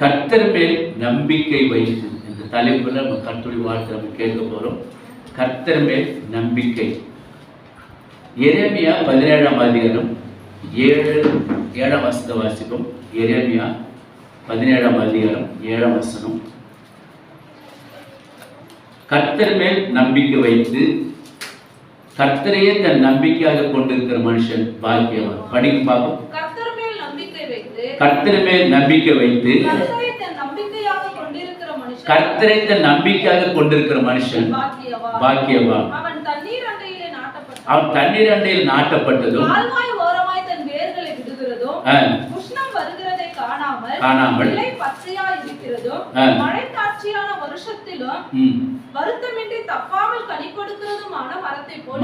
கர்த்தர் மேல் நம்பிக்கை வைத்து இந்த தலைப்புல நம்ம கர்த்தருடைய வாழ்த்து நம்ம கேட்க போறோம். கர்த்தர் மேல் நம்பிக்கை. எரேமியா பதினேழாம் அதிகாரம் ஏழு ஏழாம் வசத வாசிக்கும் எரேமியா பதினேழாம் அதிகாரம் ஏழாம் வசனம். கர்த்தர் மேல் நம்பிக்கை வைத்து கர்த்தரையே தன் நம்பிக்கையாக கொண்டிருக்கிற மனுஷன் பாக்கியவன். படிக்கும் பார்ப்போம் கர்த்தர் மேல் நம்பிக்கை வைத்து கர்த்தர் மேல் நம்பிக்கை வைத்து கர்த்தரை தன் நம்பிக்கையாக கொண்டிருக்கிற மனுஷன். பாக்கியவான். அவன் தண்ணீர் அண்டையிலே நாட்டப்பட்டதும் காணாமல்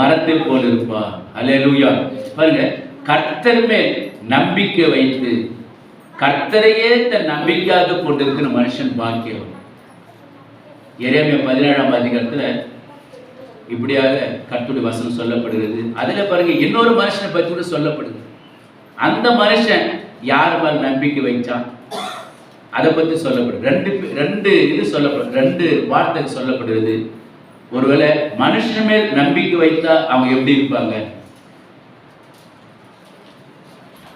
மரத்தை போல் இருப்பா அல்லேலூயா பாருங்க கர்த்தர் மேல் நம்பிக்கை வைத்து கர்த்தரையே தன் நம்பிக்கையாக கொண்டிருக்கிற மனுஷன் பாக்கியம் எரேமியா பதினேழாம் அதிகாரத்துல இப்படியாக கர்த்தருடைய வசனம் சொல்லப்படுகிறது. அதுல பாருங்க இன்னொரு மனுஷனை பத்தி கூட சொல்லப்படுது. அந்த மனுஷன் யார் மேல் நம்பிக்கை வைச்சான்? அதை பத்தி சொல்லப்படுது. ரெண்டு ரெண்டு இது சொல்லப்படும் ரெண்டு வார்த்தை சொல்லப்படுகிறது. ஒருவேளை மனுஷன் மேல் நம்பிக்கை வைத்தா அவங்க எப்படி இருப்பாங்க?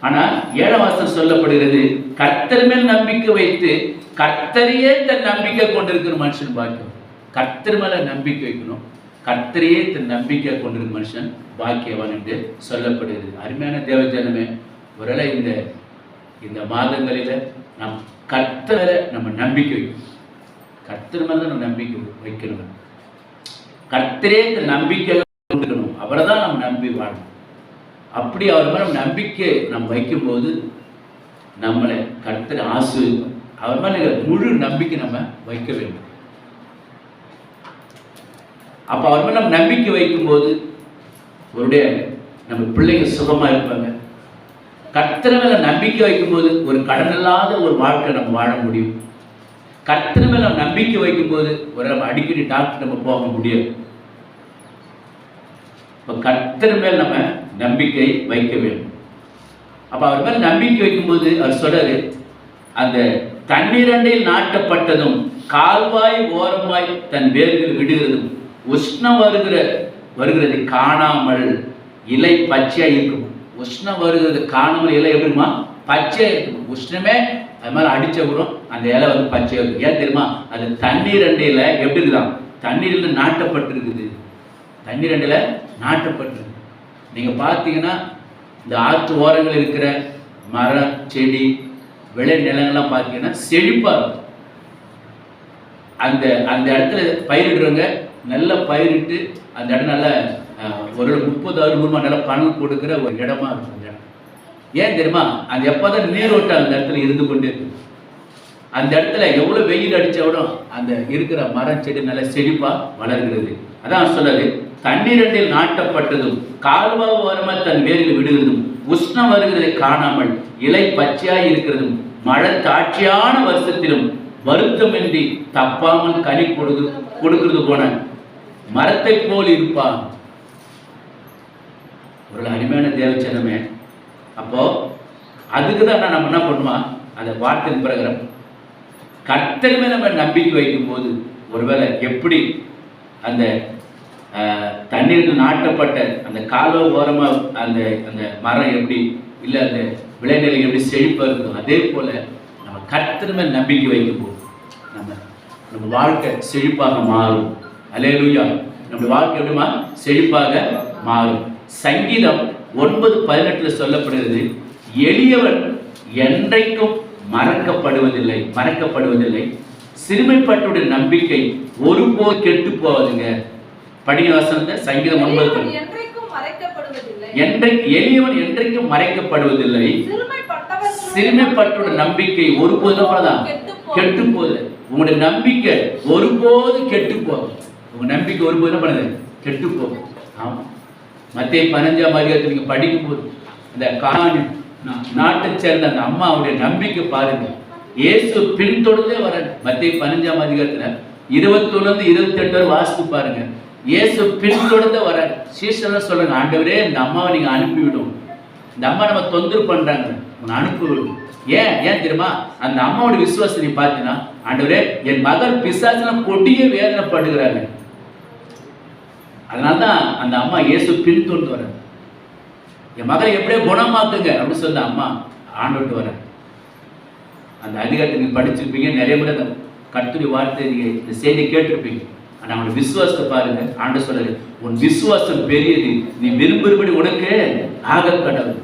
ஆனால் ஏழாம் வாசம் சொல்லப்படுகிறது கர்த்தர் மேல் நம்பிக்கை வைத்து கர்த்தரையே தன் நம்பிக்கை கொண்டிருக்கிற மனுஷன் பாக்கியம். கர்த்தர் மேல நம்பிக்கை வைக்கணும். கர்த்தரையே தன் நம்பிக்கை கொண்டிருக்கிற மனுஷன் பாக்கியவான் என்று சொல்லப்படுகிறது. அருமையான தேவஜனமே ஒருவேளை இந்த இந்த மாதங்களில நம் கர்த்தரை நம்ம நம்பிக்கை வைக்கணும். கர்த்தர் மேல நம்ம நம்பிக்கை வைக்கணும். கர்த்தரே இந்த நம்பிக்கை கொண்டிருக்கணும். அவரை தான் நம்ம நம்பி வாழணும். அப்படி அவர் மேலே நம்பிக்கை நம்ம வைக்கும்போது நம்மளை கர்த்தர் ஆசு அவர் மேலே முழு நம்பிக்கை நம்ம வைக்க வேண்டும். அப்போ அவர் மேலே நம்ம நம்பிக்கை வைக்கும்போது ஒருடைய நம்ம பிள்ளைங்க சுகமாக இருப்பாங்க. கர்த்தர் மேலே நம்பிக்கை வைக்கும்போது ஒரு கடன் இல்லாத ஒரு வாழ்க்கை நம்ம வாழ முடியும். கர்த்தர் மேலே நம்ம நம்பிக்கை வைக்கும்போது ஒரு நம்ம அடிக்கடி டாக்டர் நம்ம போக முடியாது. இப்போ கர்த்தர் மேல் நம்ம நம்பிக்கை வைக்க வேண்டும். அப்ப அவர் மேல் நம்பிக்கை வைக்கும்போது அவர் சொல்றாரு அந்த தண்ணீரண்டையில் நாட்டப்பட்டதும் கால்வாய் ஓரமாய் தன் வேர்கள் விடுகிறதும் உஷ்ணம் வருகிற வருகிறதை காணாமல் இலை பச்சையா இருக்கும். உஷ்ணம் வருகிறது காணாமல் இலை எப்படிமா பச்சையா இருக்கும். உஷ்ணமே அது மாதிரி அடிச்ச கூட அந்த இலை வந்து பச்சையா இருக்கும். ஏன் தெரியுமா? அது தண்ணீர் அண்டையில எப்படி இருக்குதான் தண்ணீரில் நாட்டப்பட்டிருக்குது. தண்ணீர் அண்டையில நாட்டப்பட்டிருக்கு. நீங்கள் பார்த்தீங்கன்னா இந்த ஆற்று ஓரங்கள் இருக்கிற மரம் செடி விளை நிலங்கள்லாம் பார்த்தீங்கன்னா செழிப்பாக இருக்கும். அந்த அந்த இடத்துல பயிரிடுறவங்க நல்லா பயிரிட்டு அந்த இடம் நல்லா ஒரு முப்பது அறுபது நல்லா பணம் கொடுக்குற ஒரு இடமா இருக்கும் அந்த இடம். ஏன் தெரியுமா? அந்த எப்போதான் நீரோட்டம் அந்த இடத்துல இருந்து கொண்டு இருக்கும் அந்த இடத்துல எவ்வளோ வெயில் அடித்தவிடும் அந்த இருக்கிற மரம் செடி நல்லா செழிப்பாக வளர்கிறது. அதான் சொல்றது. தண்ணீரண்டில் நாட்டப்பட்டதும் கால்வா ஓரமாக தன் வேரில் விடுகிறதும் உஷ்ணம் வருகிறதை காணாமல் இலை பச்சையாய் இருக்கிறதும் மழை தாட்சியான வருஷத்திலும் வருத்தமின்றி தப்பாமல் கனி கொடுக்கு கொடுக்கிறது போன மரத்தை போல் இருப்பான் ஒரு அருமையான தேவச்சனமே அப்போ அதுக்கு தான் நம்ம என்ன பண்ணுவோம் அந்த வார்த்தை பிரகாரம் கர்த்தர் மேல நம்ம நம்பிக்கை வைக்கும்போது ஒருவேளை எப்படி அந்த தண்ணீருக்கு நாட்டப்பட்ட அந்த காலோ ஓரமாக அந்த அந்த மரம் எப்படி இல்லை அந்த விளைநிலை எப்படி செழிப்பாக இருக்கும் அதே போல் நம்ம கத்திரமே நம்பிக்கை வைக்கும்போது நம்ம நம்ம வாழ்க்கை செழிப்பாக மாறும். அலேலுயா நம்ம வாழ்க்கை எப்படிமா செழிப்பாக மாறும். சங்கீதம் ஒன்பது பதினெட்டில் சொல்லப்படுகிறது எளியவன் என்றைக்கும் மறக்கப்படுவதில்லை மறக்கப்படுவதில்லை. சிறுமைப்பட்டுடைய நம்பிக்கை ஒருபோது கெட்டு போவதுங்க படிங்க வசனத்தை சங்கீதம் ஒன்பது என்றைக்கு எளியவன் என்றைக்கும் மறைக்கப்படுவதில்லை. சிறுமைப்பட்டுடைய நம்பிக்கை ஒருபோதும் தான் கெட்டு போகுது உங்களுடைய நம்பிக்கை ஒருபோது கெட்டு போகும் உங்க நம்பிக்கை ஒருபோது என்ன பண்ணுது? கெட்டு போகும் ஆமா. மத்திய பதினஞ்சாம் அதிகாரத்தில் நீங்க படிக்கும் போது அந்த காணி நாட்டை சேர்ந்த அந்த அம்மாவுடைய நம்பிக்கை பாருங்க. இயேசு பின்தொடர்ந்தே வர மத்திய பதினஞ்சாம் அதிகாரத்துல இருபத்தொன்னு இருந்து இருபத்தெட்டு வரை வாசித்து பாருங்க. இயேசு பின்தொடர்ந்து வர சீசன சொல்லுங்க ஆண்டவரே இந்த அம்மாவை நீங்கள் அனுப்பிவிடும். இந்த அம்மா நம்ம தொந்தரவு பண்ணுறாங்க உன்னை அனுப்பிவிடும். ஏன்? ஏன் தெரியுமா? அந்த அம்மாவோட விசுவாசத்தை நீ பார்த்தீங்கன்னா ஆண்டவரே என் மகள் பிசாசுல கொடிய வேதனைப்படுகிறாங்க அதனால தான் அந்த அம்மா இயேசு பின்தொண்டு வர. என் மகளை எப்படியோ குணமாக்குங்க அப்படின்னு சொன்ன அம்மா ஆண்டுட்டு வர. அந்த அதிகாரத்தை நீங்கள் படிச்சிருப்பீங்க. நிறைய முறை அந்த கட்டுரை வார்த்தை நீங்கள் இந்த செய்தியை கேட்டிருப்பீங்க. ஆனால் அவனோட விசுவாசத்தை பாருங்க. ஆண்டு சொல்றாரு உன் விசுவாசம் பெரியது. நீ விரும்புகிறபடி உனக்கு ஆக கடவுள்.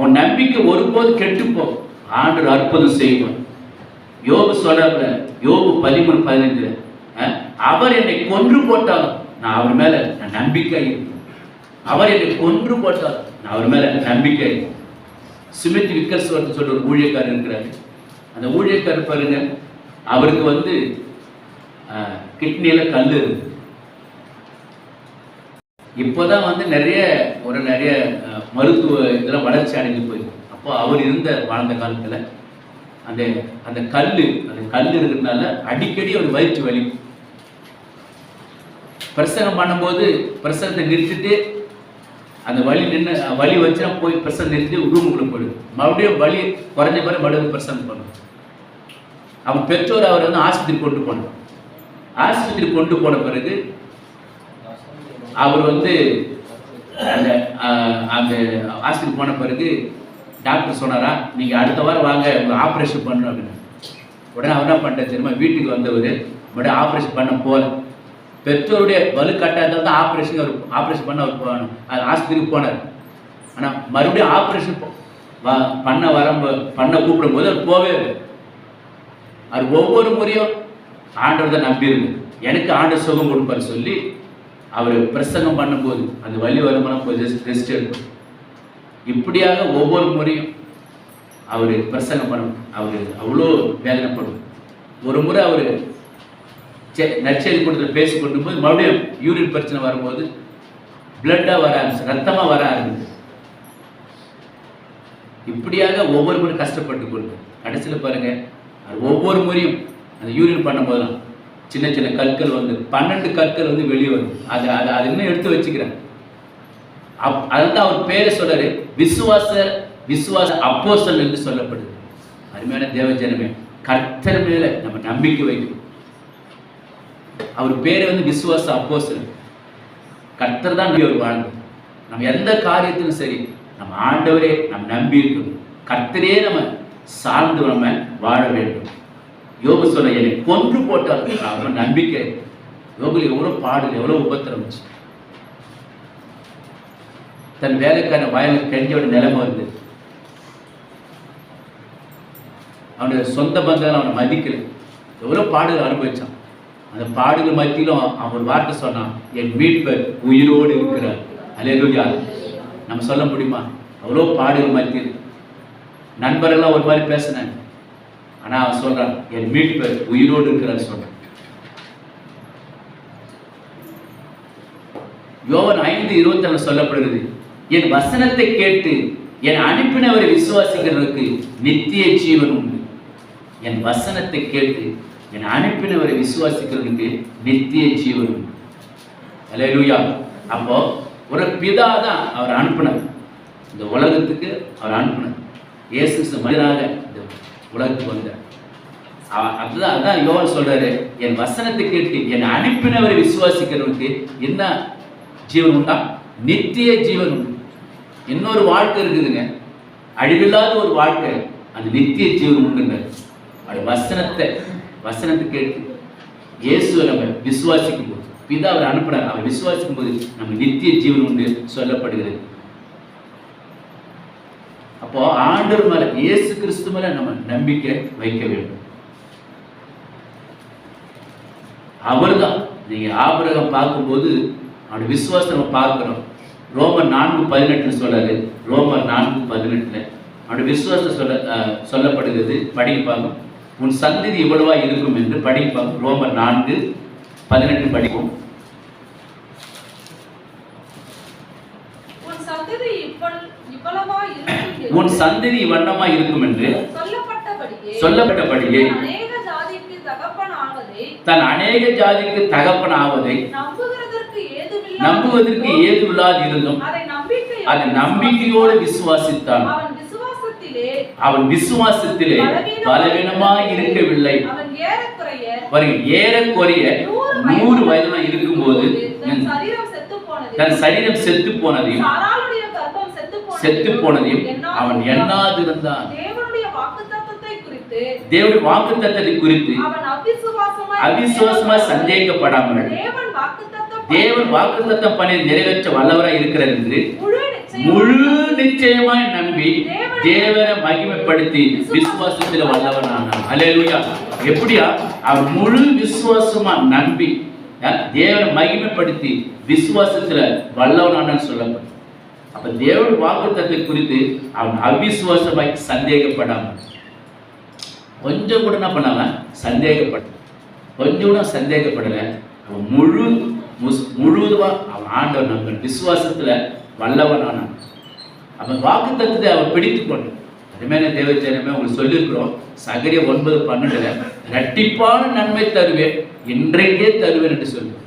உன் நம்பிக்கை ஒருபோது கெட்டுப்போம் ஆண்டு அற்புதம் செய்வான் யோபு சொல்ற யோபு பதிமூணு பதினைந்துல அவர் என்னை கொன்று போட்டாலும் நான் அவர் மேல நான் நம்பிக்கை அவர் என்னை கொன்று போட்டாலும் நான் அவர் மேல நம்பிக்கை சுமித் விக்கர்ஸ்வரத்து சொல்ற ஒரு ஊழியக்காரர் இருக்கிறாரு. அந்த ஊழியக்காரர் பாருங்க அவருக்கு வந்து கிட்னியில கல் இருக்கு. இப்போதான் வந்து நிறைய ஒரு நிறைய மருத்துவ இதெல்லாம் வளர்ச்சி அடைஞ்சு போயிருக்கு. அப்போ அவர் இருந்த வாழ்ந்த காலத்தில் அந்த அந்த கல் அந்த கல் இருக்கிறதுனால அடிக்கடி அவர் வயிற்று வலி. பிரசங்கம் பண்ணும்போது பிரசங்கத்தை நிறுத்திட்டு அந்த வலி நின்று வலி வச்சுனா போய் பிரசங்கம் நிறுத்தி ரூமுக்குள்ள போயிடுது. மறுபடியும் வலி குறைஞ்ச பிறகு மறுபடியும் பிரசங்கம் பண்ணும். அவன் பெற்றோர் அவர் வந்து ஆஸ்பத்திரி கொண்டு போனான் ஆஸ்பத்திரி கொண்டு போன பிறகு அவர் வந்து அந்த அந்த ஆஸ்பத்திரி போன பிறகு டாக்டர் சொன்னாரா நீங்க அடுத்த வாரம் வாங்க உங்க ஆப்ரேஷன் பண்ணணும் அப்படின்னு உடனே அவர் என்ன பண்ணிட்டார் தெரியுமா? வீட்டுக்கு வந்தவர் உடனே ஆப்ரேஷன் பண்ண போல. பெற்றோருடைய வலுக்கட்டாயத்தில் தான் ஆப்ரேஷன் அவர் ஆப்ரேஷன் பண்ண அவர் போகணும் அது ஆஸ்பத்திரிக்கு போனார். ஆனால் மறுபடியும் ஆப்ரேஷன் பண்ண வர பண்ண கூப்பிடும்போது அவர் போவே அவர் ஒவ்வொரு முறையும் ஆண்டவர் தான் நம்பியிருங்க. எனக்கு ஆண்டவர் சுகம் கொடுப்பார் சொல்லி அவர் பிரசங்கம் பண்ணும்போது அந்த வலி வருமானம் போய் ரெஸ்ட் ரெஸ்ட் எடுக்கும். இப்படியாக ஒவ்வொரு முறையும் அவர் பிரசங்கம் பண்ண அவர் அவ்வளோ வேதனைப்படும் ஒரு முறை அவர் நற்செய்தி கூட்டத்தில் பேசி கொண்டு போது மறுபடியும் யூரின் பிரச்சனை வரும்போது பிளட்டாக வர ஆரம்பிச்சு ரத்தமாக வர ஆரம்பிச்சு. இப்படியாக ஒவ்வொரு முறை கஷ்டப்பட்டு கொண்டு கடைசியில் பாருங்கள் அது ஒவ்வொரு முறையும் அந்த யூரின் பண்ணும்போதெல்லாம் சின்ன சின்ன கற்கள் வந்து பன்னெண்டு கற்கள் வந்து வெளியே வரும். அது அது அது இன்னும் எடுத்து வச்சுக்கிறேன். அப் அதுதான் அவர் பேரை சொல்றாரு. விசுவாச விசுவாச அப்போசல் என்று சொல்லப்படுது. அருமையான தேவஜனமே கர்த்தர் மேல நம்ம நம்பிக்கை வைக்கணும். அவர் பேரை வந்து விசுவாச அப்போசல் கர்த்தர் தான் அவர் வாழ்ந்தார் நம்ம எந்த காரியத்திலும் சரி நம்ம ஆண்டவரே நம்ம நம்பி இருக்கணும் கர்த்தரே நம்ம சார்ந்து நம்ம வாழ வேண்டும். யோபு சொல்ல என்னை கொன்று போட்டால் அவன் நம்பிக்கை. யோகுல எவ்வளோ பாடல் எவ்வளோ உபத்திரம் தன் வேலைக்கான வயலுக்கு கெஞ்சோட நிலைமை வருது. அவனுடைய சொந்த பந்தம் அவனை மதிக்கல. எவ்வளோ பாடுகள் அனுபவிச்சான். அந்த பாடுகள் மத்தியிலும் அவன் ஒரு வார்த்தை சொன்னான் என் மீட்பர் உயிரோடு இருக்கிறார். அலேலுயா நம்ம சொல்ல முடியுமா? அவ்வளோ பாடுகள் மத்தியில். நண்பர்கள்லாம் ஒரு மாதிரி பேசினாங்க. ஆனால் அவன் சொல்றான் என் மீட்பர் உயிரோடு இருக்கிறார் சொல்றான். யோவன் ஐந்து இருபத்தி சொல்லப்படுகிறது என் வசனத்தை கேட்டு என் அனுப்பினவரை விசுவாசிக்கிறவருக்கு நித்திய ஜீவன் உண்டு. என் வசனத்தை கேட்டு என் அனுப்பினவரை விசுவாசிக்கிறவனுக்கு நித்திய ஜீவன் உண்டு. அல்லேலூயா அப்போ ஒரு பிதா தான் அவர் அனுப்பினார். இந்த உலகத்துக்கு அவர் அனுப்பினார். இயேசு மனிதனாக இந்த உலகத்துக்கு வந்தேன் அவ- அதுதான் அதான் யோகன் சொல்றாரு. என் வசனத்தை கேட்டு என் அனுப்பினவரை விசுவாசிக்கிறவனுக்கு என்ன ஜீவன் உண்டா? நித்திய ஜீவன் உண்டு. இன்னொரு வாழ்க்கை இருக்குதுங்க. அழிவில்லாத ஒரு வாழ்க்கை அந்த நித்திய ஜீவன் உண்டுங்க அது வசனத்தை வசனத்தை கேட்டு இயேசுவை நம்ம விசுவாசிக்கும் போது பிதா அவர் அனுப்பினார். அவர் விசுவாசிக்கும் போது நம்ம நித்திய ஜீவன் உண்டு சொல்லப்படுகிறது. அப்போ ஆண்டவர் மேல இயேசு கிறிஸ்து மேல நம்ம நம்பிக்கை வைக்க வேண்டும். அவர்தான். நீங்க ஆபரகம் பார்க்கும்போது அவருடைய விசுவாசத்தை நம்ம பார்க்கிறோம் ரோமர் நான்கு பதினெட்டுன்னு சொல்றாரு ரோமர் நான்கு பதினெட்டுல. அவருடைய விசுவாசத்தை சொல்ல சொல்லப்படுகிறது. படிப்பாங்க உன் சந்ததி இவ்வளவா இருக்கும் என்று படிப்பாங்க ரோமர் நான்கு பதினெட்டு படிப்போம் உன் சந்ததி இவ்வள- இவ்வளவா இருக்கும் உன் சந்ததி வண்ணமா இருக்கும் என்று சொல்லப்பட்டபடியே தன் அநேக ஜாதிக்கு தகப்பன் ஆவதை நம்புவதற்கு ஏதுவில்லாது இருந்தும் அதை நம்பிக்கை அது நம்பிக்கையோடு விசுவாசித்தான். அவன் விசுவாச அவன் விசுவாசத்திலே பலவீனமாய் இருக்கவில்லை. அவன் ஏறக்குறைய நூறு வயதுல இருக்கும்போது தன் சரீரம் செத்து போனது தன் சரீரம் செத்து போனதையும் செத்து போனது செத்து போனதையும் அவன் எண்ணாதிருந்தான். தேவனுடைய தேவனுடைய வாக்குத்தத்தத்தை குறித்து அவிசுவாசமாய் சந்தேகப்படாமல் தேவன் தேவன் வாக்குத்தத்தம் பண்ணி நிறைவேற்ற வல்லவராய் இருக்கிறார் என்று முழு நிச்சயம் முழு நிச்சயமாய் நம்பி தேவனை மகிமைப்படுத்தி விசுவாசத்தில் வல்லவனானான். அல்லேலூயா எப்படியா? அவன் முழு விசுவாசமா நம்பி தேவனை மகிமைப்படுத்தி விசுவாசத்துல வல்லவனானு சொல்லப்படும். அப்ப தேவன் வாக்குத்தத்தை குறித்து அவன் அவிசுவாசமாய் சந்தேகப்படாமல் கொஞ்சம் கூட என்ன பண்ணாமல் சந்தேகப்பட கொஞ்சம் கூட சந்தேகப்படலை. அவன் முழு முஸ் முழுவதுமா அவன் ஆண்டவன் அவன் விசுவாசத்துல வல்லவனானான். அவன் வாக்கு தத்துவத்தை அவன் பிடித்து கொண்டு அருமையான தேவச்சனமே உங்களுக்கு சொல்லியிருக்கிறோம். சகரிய ஒன்பது பன்னெண்டுல இரட்டிப்பான நன்மை தருவேன் இன்றைக்கே தருவேன் என்று சொல்லுவேன்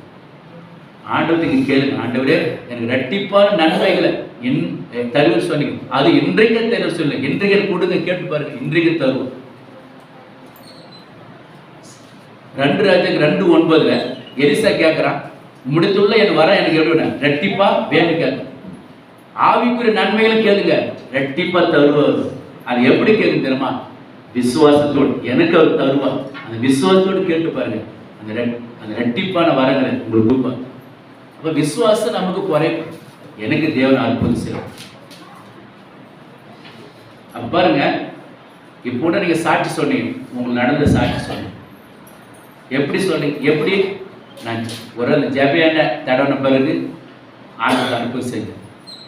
ஆண்டவத்துக்கு கேளுங்க. ஆண்டவரே எனக்கு இரட்டிப்பான நன்மைகளை என் தருவேன் சொன்னீங்க அது இன்றைக்கு தருவேன் சொல்லு இன்றைக்கு கொடுங்க கேட்டு பாருங்க. இன்றைக்கு தருவோம் ரெண்டு ராஜாக்கு ரெண்டு ஒன்பதுல எரிசா கேட்குறான் முடித்துள்ள என் வர எனக்கு எப்படி ரெட்டிப்பா வேணும் கேட்கும் ஆவிக்குரிய நன்மைகளை கேளுங்க. ரெட்டிப்பா தருவார். அது எப்படி கேட்கும் தெரியுமா? விசுவாசத்தோடு. எனக்கு அவர் தருவார். அந்த விசுவாசத்தோடு கேட்டு பாருங்க. அந்த ரெட் அந்த ரெட்டிப்பான வரங்களை உங்களுக்கு அப்போ விசுவாசம் நமக்கு குறைக்கும். எனக்கு தேவன் அற்புதம் செய்யும் பாருங்க இப்போ கூட நீங்க சாட்சி சொன்னீங்க. உங்களுக்கு நடந்த சாட்சி சொன்னீங்க எப்படி சொன்னீங்க? எப்படி? நான் ஒரு அந்த ஜெபேன தடவின பிறகு ஆண்டவர் அனுப்பி செஞ்சேன்.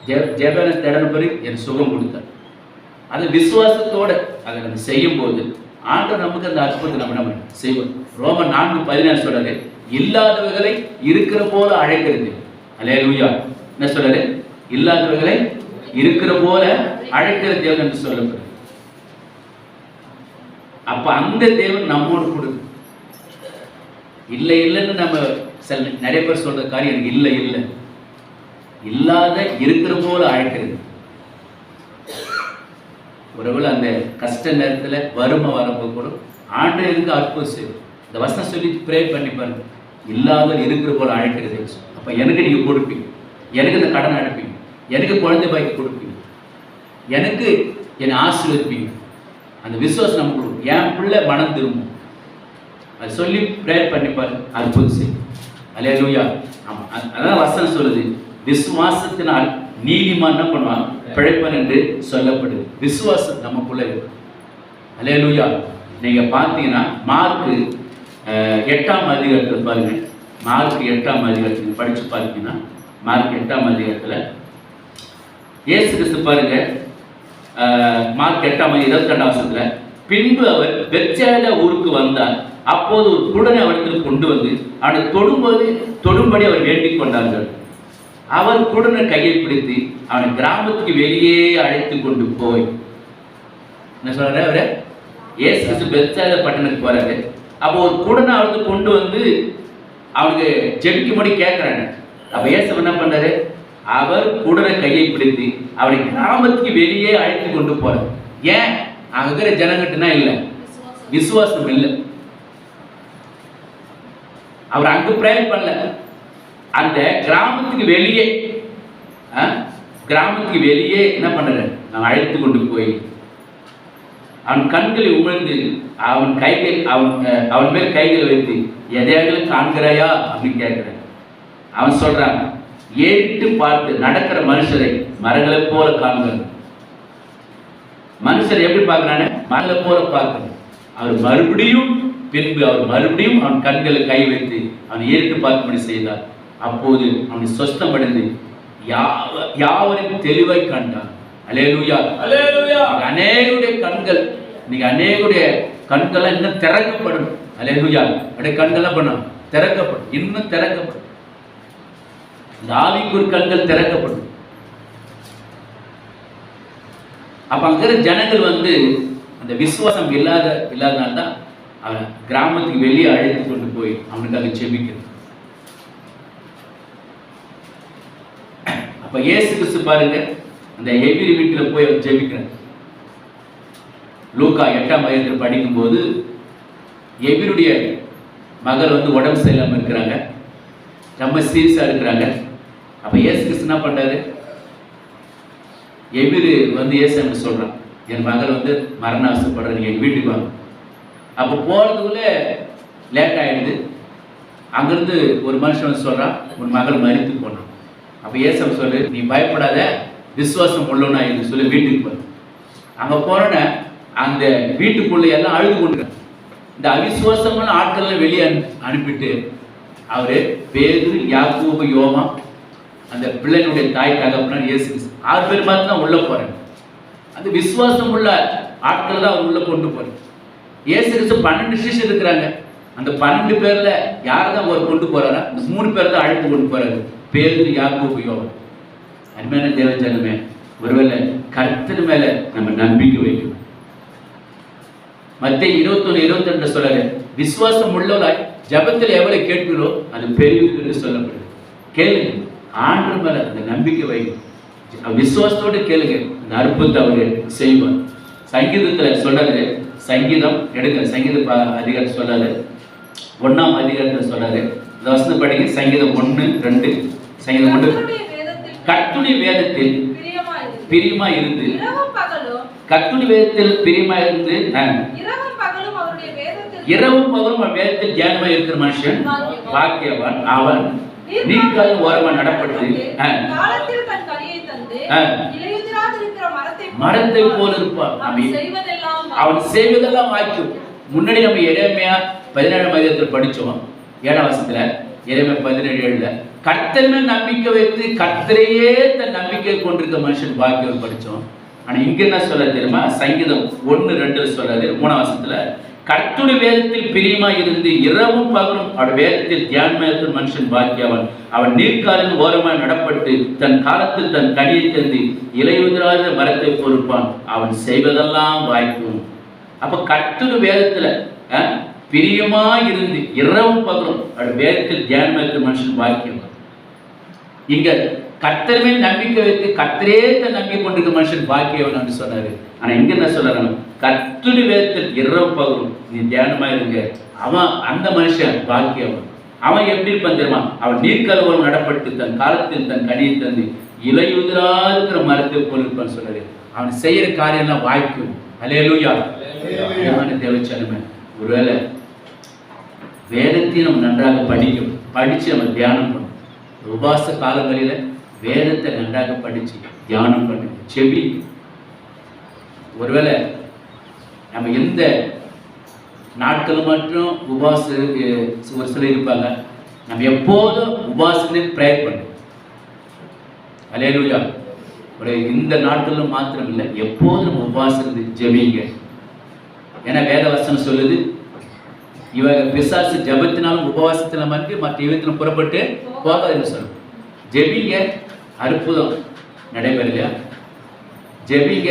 ஜெ ஜெபேன தடவின பிறகு என் சுகம் கொடுத்தார். அது விசுவாசத்தோடு அதை நம்ம செய்யும்போது ஆண்டவர் நமக்கு அந்த அற்புதத்தை நம்ம நம்ம செய்வோம் ரோமன் நான்கு பதினேழு சொல்றாரு இல்லாதவர்களை இருக்கிற போல அழைக்கிறது அலே லூயா என்ன சொல்றாரு? இல்லாதவர்களை இருக்கிற போல அழைக்கிற தேவன் என்று சொல்லப்படுது அப்ப அந்த தேவன் நம்மோடு கொடுக்கு இல்லை இல்லைன்னு நம்ம சில நிறைய பேர் சொல்ற காரியம் எனக்கு இல்லை இல்லை. இல்லாத இருக்கிற போல அழைக்கிறது. ஒருவேளை அந்த கஷ்ட நேரத்துல வறுமை வரப்போ கூட ஆண்டு இருந்து அற்புதம் செய்யும். இந்த வசனம் சொல்லி ப்ரே பண்ணி பாருங்க. இல்லாத இருக்கிற போல அழைக்கிறது. அப்ப எனக்கு நீங்க கொடுப்பீங்க. எனக்கு இந்த கடன் அனுப்பிங்க எனக்கு குழந்தை பாய்க்கு கொடுப்பீங்க எனக்கு என்னை ஆசீர்வதிப்பீங்க அந்த விசுவாசம் நமக்கு கொடுக்கும். என் பிள்ளை மனம் திரும்பும். அது சொல்லி ப்ரேயர் பண்ணிப்பார் அற்புதம் செய்யும் அலே லூயா ஆமாம் அதான் வசனம் சொல்லுது. விசுவாசத்தினால் நீதிமான் என்ன பண்ணுவான்? பிழைப்பன் என்று சொல்லப்படுது. விசுவாசம் நமக்குள்ள இருக்கும் அலே லூயா நீங்கள் பார்த்தீங்கன்னா மார்க்கு எட்டாம் அதிகாரத்தில் பாருங்க. மார்க் எட்டாம் அதிகாரத்தில் படித்து பார்த்தீங்கன்னா மார்க் எட்டாம் அதிகாரத்தில். இயேசு கிறிஸ்து பாருங்க மார்க் எட்டாம் அதிகாரம் இருபத்தி ரெண்டாம் வருஷத்தில் பின்பு அவர் பெத்சேதா ஊருக்கு வந்தார். அப்போது ஒரு குடனை அவரிடத்தில் கொண்டு வந்து அவனை தொடும்போது தொடும்படி அவர் வேண்டிக் கொண்டார்கள். அவர் குடனை கையை பிடித்து அவனை கிராமத்துக்கு வெளியே அழைத்து கொண்டு போய். என்ன சொல்றாரு அவரு? இயேசு கிறிஸ்து பெத்சேதா பட்டணத்துக்கு போறாரு. அப்போ ஒரு குடனை அவருக்கு கொண்டு வந்து அவனுக்கு ஜெபிக்கும்படி கேட்குறாங்க அப்ப இயேசு என்ன பண்ணாரு? அவர் கூட கையை பிடித்து அவனை கிராமத்துக்கு வெளியே அழைத்து கொண்டு போறார். ஏன்? அங்க இருக்கிற ஜனங்கட்டுனா இல்லை. விசுவாசம் இல்லை. அவர் அங்க பிரேயர் பண்ணல. அந்த கிராமத்துக்கு வெளியே ஆ, கிராமத்துக்கு வெளியே என்ன பண்ணுற நான் அழைத்து கொண்டு போய் அவன் கண்களை உமிழ்ந்து அவன் கைகள் அவன் அவன் மேல் கைகளை வைத்து எதையாவது காண்கிறாயா? அப்படின்னு கேட்கிறான் அவன் சொல்றான் ஏறிட்டு பார்த்து நடக்கிற மனுஷரை மரங்களை போல காண்கிறான் மனுஷர் எப்படி பார்க்கறானே? மரங்களை போல பார்க்கணும் அவர் மறுபடியும் பின்பு அவர் மறுபடியும் அவன் கண்களை கை வைத்து அவன் ஏறிட்டு பார்க்கும்படி செய்தார். அப்போது அவனை சொஸ்தமடைந்து யாவ யாவரையும் தெளிவாய் கண்டான் அலேலூயா. இன்னைக்கு அநேகருடைய கண்கள் இன்னைக்கு அநேகருடைய கண்கள்லாம் இன்னும் திறக்கப்படும். அலேலூயா. அப்படியே கண்கள்லாம் பண்ணும் திறக்கப்படும். இன்னும் திறக்கப்படும். இந்த ஆவிக்குரிய கண்கள் திறக்கப்படும். அப்ப அங்க இருக்கிற ஜனங்கள் வந்து அந்த விசுவாசம் இல்லாத இல்லாதனால தான் அவன் கிராமத்துக்கு வெளியே அழைத்து கொண்டு போய் அவனுக்காக செபிக்கிறது அப்ப ஏசு கிறிஸ்து பாருங்க அந்த எபிரி வீட்டில் போய் அவன் ஜெபிக்கிறான் லூக்கா எட்டாம் வயதில் படிக்கும்போது எபிருடைய மகள் வந்து உடம்பு சரியில்லாமல் இருக்கிறாங்க. ரொம்ப சீரியஸாக இருக்கிறாங்க. அப்போ ஏசு கிறிஸ்து என்ன பண்ணுறாரு எபிரு வந்து ஏசு சொல்கிறான் என் மகள் வந்து மரண அவசப்படுற நீங்கள் எங்கள் வீட்டுக்கு வாங்க. அப்போ போகிறதுக்குள்ளே லேட் ஆகிடுது அங்கேருந்து ஒரு மனுஷன் வந்து சொல்கிறான் உன் மகள் மறித்து போனான். அப்போ ஏசம் சொல்லு நீ பயப்படாத விசுவாசம் உள்ளவனா என்று சொல்லி வீட்டுக்கு போ அங்கே போனோன்னே அந்த வீட்டுக்குள்ளே எல்லாம் அழுது கொண்டு இந்த அவிசுவாசமான ஆட்கள்லாம் வெளியே அனு அனுப்பிட்டு அவர் பேரு யாக்கூபு யோமா அந்த பிள்ளைகளுடைய தாய் தகப்பனார் இயேசு ஆறு பேர் பார்த்து தான் உள்ளே போகிறேன் அந்த விசுவாசம் உள்ள ஆட்கள் தான் அவர் உள்ளே கொண்டு போகிறேன் இயேசு கிறிஸ்து பன்னெண்டு சிஷியர் இருக்கிறாங்க. அந்த பன்னெண்டு பேர்ல யார் தான் அவர் கொண்டு போறாரா? மூணு பேர் தான் அழைத்து கொண்டு போறாரு. பேரு யாக்கோபு யோவன். அருமையான தேவஜனமே ஒருவேளை கர்த்தர் மேல நம்ம நம்பிக்கை வைக்கணும். மத்திய இருபத்தொன்னு இருபத்தி ரெண்டு சொல்லல விசுவாசம் உள்ளவராய் ஜபத்தில் எவ்வளவு கேட்கிறோ அது பெரியது என்று சொல்லப்படுது. கேளுங்க. ஆண்டு மேல அந்த நம்பிக்கை வைக்கணும் விசுவாசத்தோடு கேளுங்க. அந்த அற்புதத்தை அவரு செய்வார். சங்கீதத்துல சொல்றாரு சங்கீதம் எடுங்க. சங்கீத அதிகாரம் சொல்றாரு ஒண்ணாம் அதிகாரத்தில் சொல்றாரு இந்த வசனம் படிங்க. சங்கீதம் ஒண்ணு ரெண்டு. சங்கீதம் ஒன்று கர்த்தருடைய வேதத்தில். பிரியமா இருந்து கர்த்துடைய வேதத்தில் பிரியமா இருந்து இரவும் பகலும் வேதத்தில் தியானமா இருக்கிற மனுஷன். பாக்கியவான். அவன் நீர்க்காலும் ஓரமா நடப்பட்டு மரத்தை போல இருப்பான். அவன் செய்வதெல்லாம் வாய்க்கும். முன்னாடி நம்ம இறைமையா பதினேழாம் அதிகாரத்தில் படிச்சோம். ஏழாம் வருஷத்துல இறைமை பதினேழு ஏழுல கர்த்தர் மேல் நம்பிக்கை வைத்து கர்த்தரையே தன் நம்பிக்கை கொண்டிருக்க மனுஷன் பாக்கியம் படிச்சோம். ஆனா இங்க என்ன சொல்ல தெரியுமா? சங்கீதம் ஒண்ணு ரெண்டுல சொல்றாரு. மூணாம் வருஷத்துல கர்த்துடைய வேதத்தில் பிரியமாய் இருந்து இரவும் பகலும் அவருடைய வேதத்தில் தியான் இருக்கிற மனுஷன் பாக்கியவன் அவன் நீர்க்காலின் ஓரமாய் நடப்பட்டு தன் காலத்தில் தன் கனியை தந்து இலையுதிராத மரத்தை பொறுப்பான். அவன் செய்வதெல்லாம் வாய்க்கும். அப்ப கர்த்துடைய வேதத்துல பிரியமாய் இருந்து இரவும் பகலும் அவருடைய வேதத்தில் தியான் இருக்கிற மனுஷன் பாக்கியவன் இங்க கர்த்தர் மேல் நம்பிக்கை வைத்து கர்த்தரே தன் நம்பிக்கை கொண்டிருக்க மனுஷன் பாக்கியவன் சொன்னாரு. ஆனா இங்க என்ன சொல்றாங்க கத்துடி வேதத்தில் இரவு பகலும் நீ தியானமா இருங்க. அவன் அந்த மனுஷன் பாக்கியவன். அவன் எப்படி இருப்பான் தெரியுமா? அவன் நீர்க்கலவரம் நடப்பட்டு தன் காலத்தில் தன் கனியை தந்து இலையுதிரா இருக்கிற மரத்தை போல் இருப்பான்னு சொன்னாரு அவன் செய்யற காரியம் எல்லாம் வாய்க்கும் அலையலூயா தேவச்சனமே ஒருவேளை வேதத்தையும் நம்ம நன்றாக படிக்கும் படிச்சு நம்ம தியானம் பண்ணும் உபாச காலங்களில் வேதத்தை நன்றாக படிச்சு தியானம் பண்ணு செவி ஒருவேளை நம்ம எந்த நாட்கள் மட்டும் உபாச ஒரு சிலர் இருப்பாங்க. நம்ம எப்போதும் உபாசனை ப்ரேயர் பண்ணணும் அலையலூயா ஒரு இந்த நாட்களில் மாத்திரம் இல்லை எப்போதும் நம்ம உபாசனை ஜெபிங்க. ஏன்னா வேத வசனம் சொல்லுது இவங்க பிசாசு ஜபத்தினாலும் உபவாசத்தில் மறுத்து மற்ற யுகத்திலும் புறப்பட்டு போகாதுன்னு சொல்லும் ஜெபிங்க அற்புதம் நடைபெறலையா? ஜெபிங்க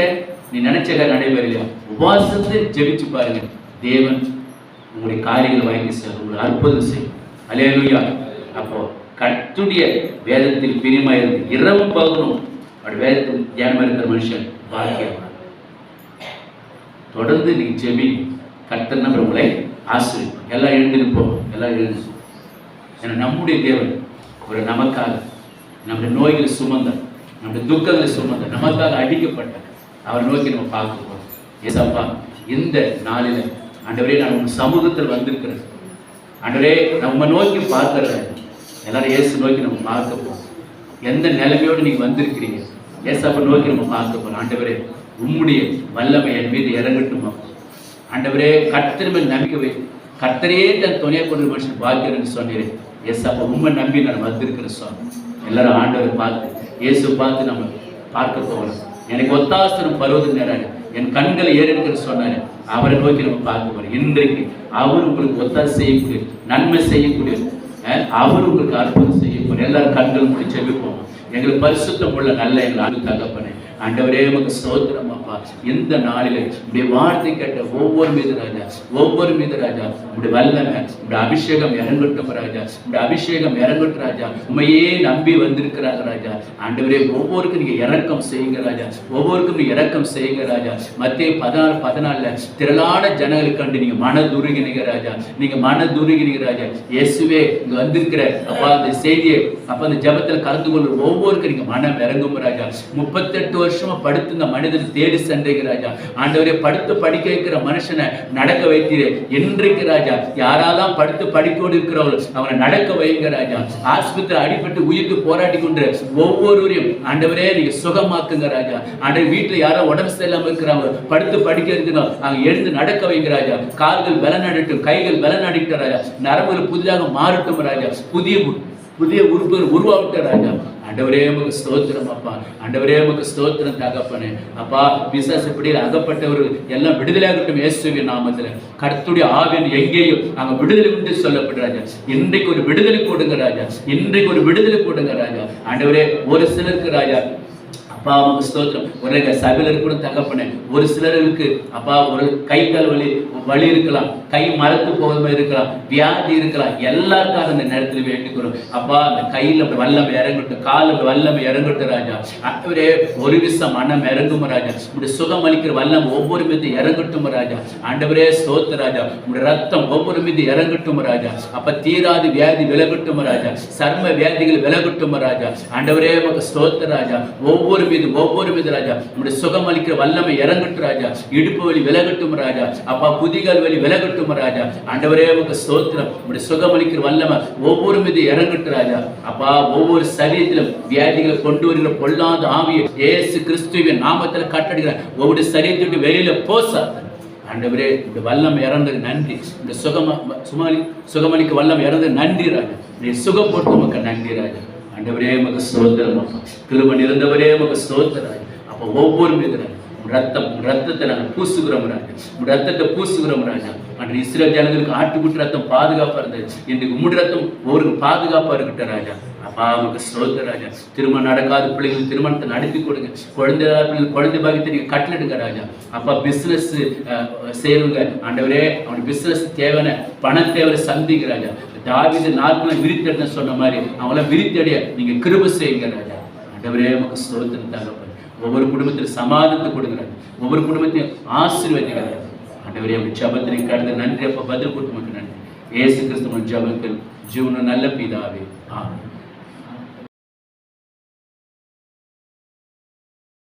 நீ நினைச்சக நடைபெறலையா? உபவாசத்தை ஜெபிச்சு பாருங்க. தேவன் உங்களுடைய காரியங்களை வாங்கி சார் உங்களை அற்புதம் செய்யும் அலையலுயா அப்போ கட்டுடைய வேதத்தில் பிரியமா இருந்து இரவும் பகலும் அவருடைய வேதத்தில் தியானமா இருக்கிற மனுஷன் பாக்கியம் தொடர்ந்து நீ ஜெபி. கர்த்தர் நம்ம உங்களை ஆசிரியம் எல்லாம் எழுந்திருப்போம். எல்லாம் எழுந்து ஏன்னா நம்முடைய தேவன் ஒரு நமக்காக நம்முடைய நோய்களை சுமந்த நம்முடைய துக்கங்களை சுமந்த நமக்காக அடிக்கப்பட்ட அவர் நோக்கி நம்ம பார்க்கப்போம் ஏசப்பா இந்த நாளில் ஆண்டவரே நான் உங்கள் சமூகத்தில் வந்திருக்கிறேன். ஆண்டவரே நம்ம நோக்கி பார்க்கறேன் எல்லாரும் இயேசு நோக்கி நம்ம பார்க்கப்போம் எந்த நிலைமையோடு நீங்கள் வந்திருக்கிறீங்க? ஏசப்பா நோக்கி நம்ம பார்க்கப்போம் ஆண்டவரே உம்முடைய வல்லமை என் மீது இறங்கட்டுமா? ஆண்டவரே கர்த்தர் மேல் நம்பிக்கை வை. கர்த்தரையே தன் துணையை கொண்டு மனுஷன் பார்க்கிறேன்னு சொன்னேன் ஏசப்பா உண்மை நம்பி நான் வந்திருக்கிறேன் சொன்னேன் எல்லாரும் ஆண்டவரை பார்த்து இயேசு பார்த்து நம்ம பார்க்க போகணும் எனக்கு ஒத்தாசனம் பருவது நேராக என் கண்களை ஏறெடுக்கிற சொன்னாரு. அவரை நோக்கி நம்ம பார்க்க போறோம். இன்றைக்கு அவர் உங்களுக்கு ஒத்தாசை செய்யக்கூடிய நன்மை செய்யக்கூடிய அவர் உங்களுக்கு அற்புதம் செய்ய போறோம் எல்லாரும் கண்கள் முடி செவிப்போம் எங்களுக்கு பரிசுத்தம் உள்ள நல்ல எங்கள் அன்பு தகப்பனே. ஆண்டவரே உமக்கு ஸ்தோத்திரம். அப்பா எந்த நாளிலே? உடைய வார்த்தை கேட்ட ஒவ்வொரு மீது ராஜா ஒவ்வொரு மீது ராஜா உடைய வல்லமை உடைய அபிஷேகம் இறங்கட்டும் ராஜா உடைய அபிஷேகம் இறங்கட்டும் ராஜா உண்மையே நம்பி வந்திருக்கிறாங்க ராஜா. ஆண்டவரே ஒவ்வொருக்கும் நீங்க இறக்கம் செய்யுங்க ராஜா ஒவ்வொருக்கும் நீங்க இறக்கம் செய்யுங்க ராஜா. மத்திய பதினாறு பதினாலுல திரளான ஜனங்களை கண்டு நீங்க மனதுருகினீங்க ராஜா. நீங்க மன துருகினீங்க ராஜா. இயேசுவே இங்க வந்திருக்கிற அப்பா அந்த செய்தியை அப்ப அந்த ஜெபத்துல கலந்து கொள்ள ஒவ்வொருக்கும் நீங்க மனம் இறங்கும் ராஜா. முப்பத்தெட்டு வருஷமா படுத்து இந்த மனிதன் தேடி சென்றீங்க ராஜா. ஆண்டவரே படுத்து படிக்க வைக்கிற மனுஷனை நடக்க வைத்தீரே. என்றைக்கு ராஜா. யாரெல்லாம் படுத்து படிக்கோடு இருக்கிறவர்கள் அவனை நடக்க வைங்க ராஜா. ஆஸ்பத்திரி அடிபட்டு உயிருக்கு போராடி கொண்டு ஒவ்வொருவரையும் ஆண்டவரே நீங்க சுகமாக்குங்க ராஜா. ஆண்டவர் வீட்டுல யாரோ உடம்பு சரியில்லாம இருக்கிறாங்க படுத்து படிக்க இருக்கிறோம் அவங்க எழுந்து நடக்க வைங்க ராஜா. கால்கள் பலனடட்டும் கைகள் பலனடிக்கட்டும் ராஜா. நரம்புகள் புதிதாக மாறட்டும் ராஜா. புதிய புதிய உறுப்புகள் உருவாகட்டும் ராஜா ஆண்டவரே உமக்கு ஸ்தோத்திரம் அப்பா. ஆண்டவரே உமக்கு ஸ்தோத்திரம் தகப்பனே. அப்பா பிசாசு இப்படியில் அகப்பட்டவர்கள் எல்லாம் விடுதலையாகட்டும் இயேசுவின் நாமத்தில். கர்த்துடைய ஆவின் எங்கேயும் அங்க விடுதலை உண்டு சொல்லப்பட்ட ராஜா. இன்றைக்கு ஒரு விடுதலை கொடுங்க ராஜா. இன்றைக்கு ஒரு விடுதலை கொடுங்க ராஜா. ஆண்டவரே ஒரு சிலருக்கு ராஜா அப்பா உமக்கு ஸ்தோத்திரம். ஒரு சபையில் கூட தகப்பனே ஒரு சிலருக்கு அப்பா ஒரு கை கால் வலி வலி இருக்கலாம் கை மரத்து போகாம இருக்கலாம் வியாதி இருக்கலாம் எல்லாருக்கும் அந்த நேரத்தில் வேண்டிக்கிறோம் அப்பா அந்த கையில் அப்படி வல்லமை இறங்கட்டும் கால் அப்படி வல்லமை இறங்கட்டும் ராஜா. ஆண்டவரே ஒரு விஷம் மனம் இறங்கும் ராஜா. இப்படி சுகம் அளிக்கிற வல்லம் ஒவ்வொரு மீது இறங்கட்டும் ராஜா. ஆண்டவரே ஸ்தோத்த ராஜா. உடைய ரத்தம் ஒவ்வொரு மீது இறங்கட்டும் ராஜா. அப்ப தீராது வியாதி விலகட்டும் ராஜா. சர்ம வியாதிகள் விலகட்டும் ராஜா. ஆண்டவரே உமக்கு ஸ்தோத்திர ராஜா. ஒவ்வொரு மீது ஒவ்வொரு மீது ராஜா. நம்முடைய சுகம் அளிக்கிற வல்லமை இறங்கட்டும் ராஜா. இடுப்பு வலி விலகட்டும் ராஜா. அப்பா குதிகால் வலி விலகட்டும் ராஜா. ஆண்டவரே உங்க சோத்திரம் நம்முடைய சுகம் அளிக்கிற வல்லமை ஒவ்வொரு மீது இறங்கட்டும் ராஜா. அப்பா ஒவ்வொரு சரீரத்திலும் வியாதிகளை கொண்டு வருகிற பொல்லாத ஆவியை இயேசு கிறிஸ்துவின் நாமத்தில் கட்டடுகிற ஒவ்வொரு சரீரத்துக்கு வெளியில போசா ஆண்டவரே இந்த வல்லம் இறந்தது நன்றி. இந்த சுகம சுமாளி சுகமளிக்கு வல்லம் இறந்தது நன்றி ராஜா. நீ சுகம் போட்டு மக்கள் நன்றி ராஜா. ஆண்டவரே மக ஸ்தோத்திரம். அப்பா கிருப நிறந்தவரே மக ஸ்தோத்திரம். அப்போ ஒவ்வொரு மீது ரத்தம் ரத்தத்தை நாங்கள் பூசுகிறோம் ராஜா. ரத்தத்தை பூசுகிறோம் ராஜா. அன்று இஸ்ரேல் ஜனங்களுக்கு ஆட்டுக்குட்டு ரத்தம் பாதுகாப்பா இருந்தது. இன்றைக்கு உம்முடைய ரத்தம் ஒவ்வொரு பாதுகாப்பா இருக்கட்டும் ராஜா. அப்பா உங்களுக்கு ஸ்தோத்திர ராஜா. திருமணம் நடக்காத பிள்ளைங்களுக்கு திருமணத்தை நடத்தி கொடுங்க. குழந்தை குழந்தை பாக்கியத்தை நீங்கள் கட்டளிடுங்க ராஜா. அப்பா பிசினஸ் செய்யணுங்க ஆண்டவரே அவனுக்கு பிஸ்னஸ் தேவையான பண தேவை சந்திங்க ராஜா. தாவிது நாட்களை விரித்தெடுத்த சொன்ன மாதிரி அவங்கள விரித்தடைய நீங்கள் கிருப செய்யுங்க ராஜா. ஆண்டவரே உமக்கு ஸ்தோத்திரம் தகப்பன் ஒவ்வொரு குடும்பத்தில் சமாதானத்தை கொடுங்க. ஒவ்வொரு குடும்பத்தையும் ஆசீர்வதிங்க. ராஜா ஆண்டவரே உங்க ஜபத்தினை கடந்த நன்றி அப்போ. பதில் கொடுத்து மட்டும் நன்றி. ஏசு கிறிஸ்துவன் ஜபத்தில் ஜீவனம் நல்ல பிதாவே. ஆமாம்